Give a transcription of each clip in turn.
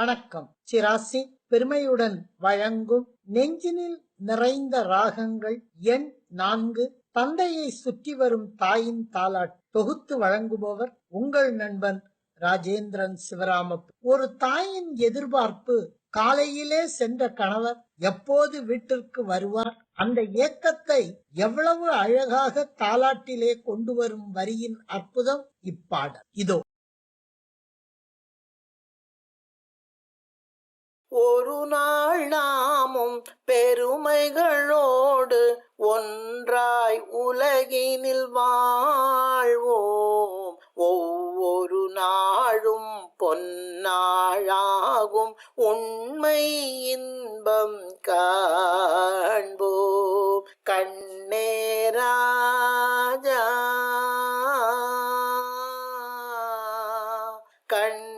வணக்கம். சிராசி பெருமையுடன் வழங்கும் நெஞ்சினில் நிறைந்த ராகங்கள் எண் நான்கு. தந்தையை சுற்றி வரும் தாயின் தாலாட் தொகுத்து வழங்குபவர் உங்கள் நண்பன் ராஜேந்திரன் சிவராம ஒரு தாயின் எதிர்பார்ப்பு காலையிலே சென்ற கணவர் எப்போது வீட்டிற்கு வருவார்? அந்த ஏக்கத்தை எவ்வளவு அழகாக தாலாட்டிலே கொண்டு வரும் வரியின் அற்புதம் இப்பாடல். இதோ ஒரு நாள் நாமும் பெருமைகளோடு ஒன்றாய் உலகினில் வாழ்வோம். ஒவ்வொரு நாளும் பொன்னாழாகும் உண்மை இன்பம் காண்போம். கண்ணேராஜா கண்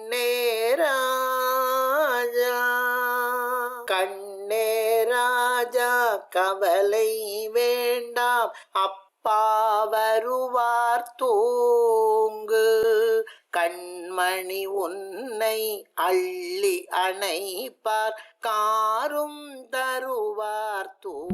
கண்ணே ராஜா கவலை வேண்டாம். அப்பா வருவார் தூங்கு. கண்மணி உன்னை அள்ளி அணைப்பார். காரும் தருவார் தூ